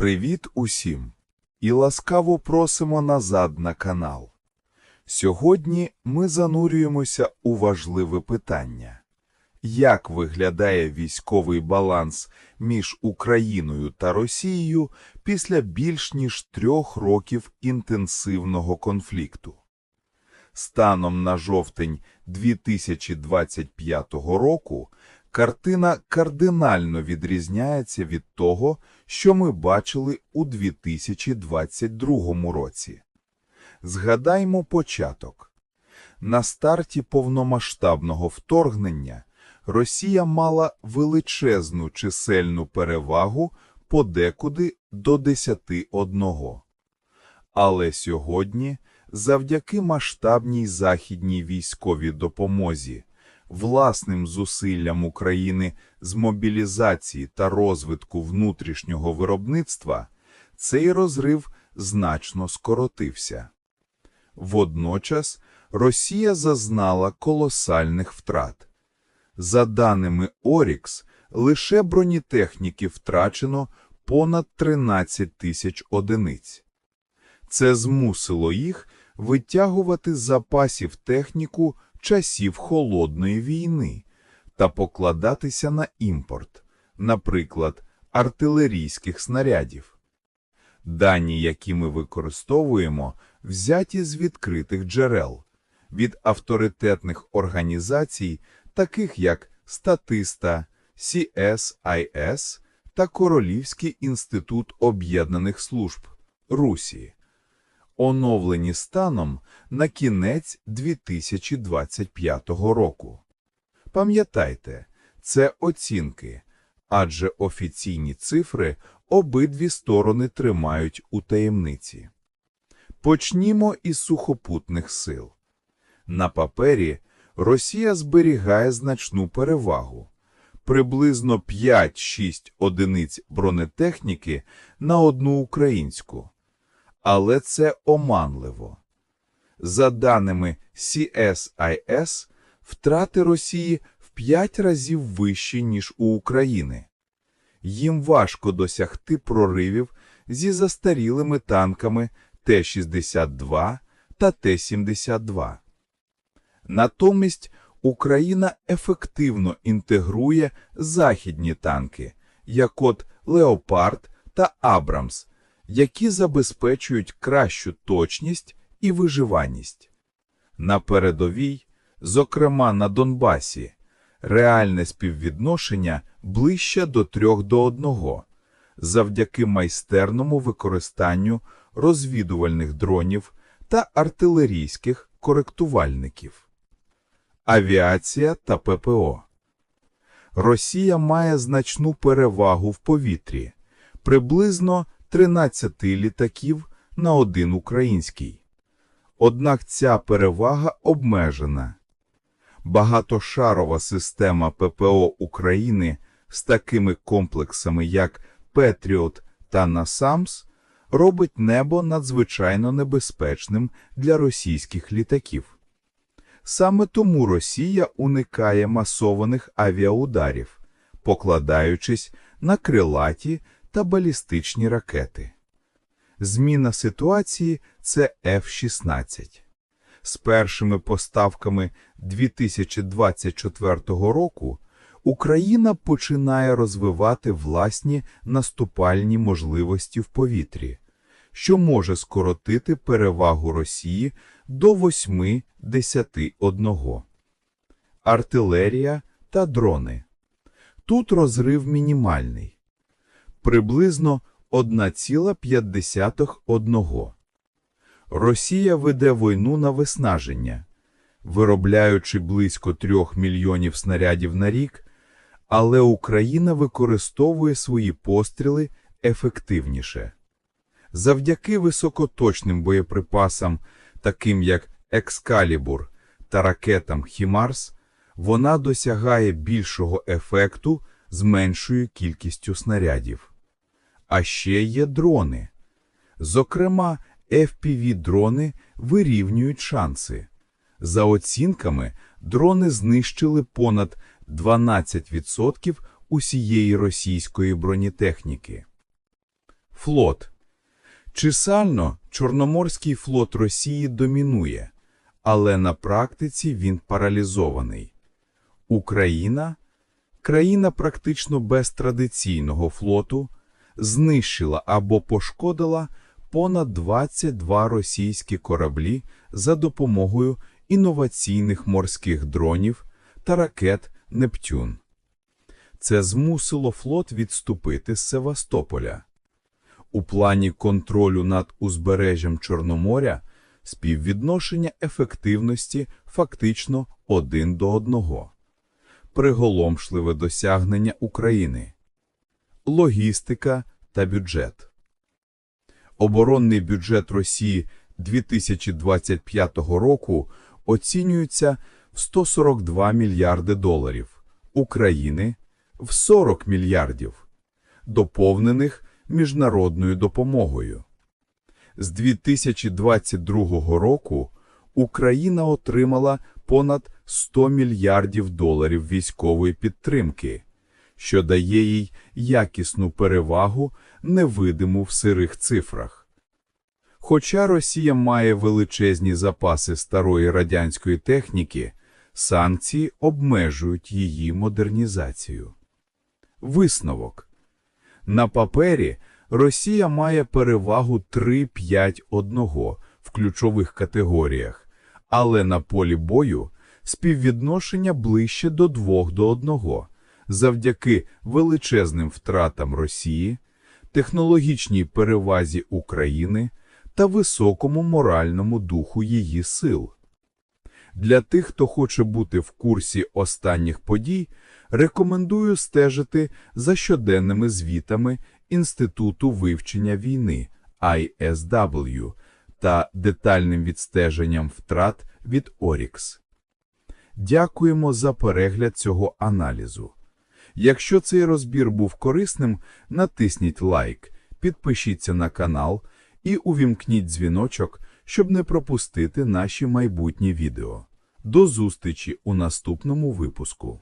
Привіт усім! І ласкаво просимо назад на канал. Сьогодні ми занурюємося у важливе питання. Як виглядає військовий баланс між Україною та Росією після більш ніж трьох років інтенсивного конфлікту? Станом на жовтень 2025 року картина кардинально відрізняється від того, що ми бачили у 2022 році. Згадаймо початок. На старті повномасштабного вторгнення Росія мала величезну чисельну перевагу подекуди до 10-1. Але сьогодні, завдяки масштабній західній військовій допомозі, власним зусиллям України з мобілізації та розвитку внутрішнього виробництва, цей розрив значно скоротився. Водночас Росія зазнала колосальних втрат. За даними Орікс, лише бронетехніки втрачено понад 13 тисяч одиниць. Це змусило їх витягувати запасів техніку часів Холодної війни та покладатися на імпорт, наприклад, артилерійських снарядів. Дані, які ми використовуємо, взяті з відкритих джерел, від авторитетних організацій, таких як Статиста, CSIS та Королівський інститут об'єднаних служб Русі, оновлені станом на кінець 2025 року. Пам'ятайте, це оцінки, адже офіційні цифри обидві сторони тримають у таємниці. Почнімо із сухопутних сил. На папері Росія зберігає значну перевагу – приблизно 5-6 одиниць бронетехніки на одну українську. Але це оманливо. За даними CSIS, втрати Росії в 5 разів вищі, ніж у України. Їм важко досягти проривів зі застарілими танками Т-62 та Т-72. Натомість Україна ефективно інтегрує західні танки, як от «Леопард» та «Абрамс», які забезпечують кращу точність і виживаність. На передовій, зокрема на Донбасі, реальне співвідношення ближче до 3 до 1, завдяки майстерному використанню розвідувальних дронів та артилерійських коректувальників. Авіація та ППО Росія має значну перевагу в повітрі – приблизно 13 літаків на один український. Однак ця перевага обмежена. Багатошарова система ППО України з такими комплексами, як Петріот та Насамс, робить небо надзвичайно небезпечним для російських літаків. Саме тому Росія уникає масованих авіаударів, покладаючись на крилаті та балістичні ракети. Зміна ситуації – це F-16. З першими поставками 2024 року Україна починає розвивати власні наступальні можливості в повітрі, що може скоротити перевагу Росії до 8-10-1. Артилерія та дрони. Тут розрив мінімальний. Приблизно 1,5 Росія веде війну на виснаження, виробляючи близько 3 мільйонів снарядів на рік, але Україна використовує свої постріли ефективніше. Завдяки високоточним боєприпасам, таким як Екскалібур та ракетам Хімарс, вона досягає більшого ефекту з меншою кількістю снарядів. А ще є дрони. Зокрема, FPV-дрони вирівнюють шанси. За оцінками, дрони знищили понад 12% усієї російської бронетехніки. Флот. Чисально Чорноморський флот Росії домінує, але на практиці він паралізований. Україна, країна практично без традиційного флоту, знищила або пошкодила понад 22 російські кораблі за допомогою інноваційних морських дронів та ракет «Нептюн». Це змусило флот відступити з Севастополя. У плані контролю над узбережжям Чорноморя співвідношення ефективності фактично один до одного. Приголомшливе досягнення України. Логістика та бюджет. Оборонний бюджет Росії 2025 року оцінюється в 142 мільярди доларів, України – в 40 мільярдів, доповнених міжнародною допомогою. З 2022 року Україна отримала понад 100 мільярдів доларів військової підтримки, що дає їй якісну перевагу, невидиму в сирих цифрах. Хоча Росія має величезні запаси старої радянської техніки, санкції обмежують її модернізацію. Висновок. На папері Росія має перевагу 3-5-1 в ключових категоріях, але на полі бою співвідношення ближче до 2 до 1 завдяки величезним втратам Росії, технологічній перевазі України та високому моральному духу її сил. Для тих, хто хоче бути в курсі останніх подій, рекомендую стежити за щоденними звітами Інституту вивчення війни ISW та детальним відстеженням втрат від Орікс. Дякуємо за перегляд цього аналізу. Якщо цей розбір був корисним, натисніть лайк, підпишіться на канал і увімкніть дзвіночок, щоб не пропустити наші майбутні відео. До зустрічі у наступному випуску.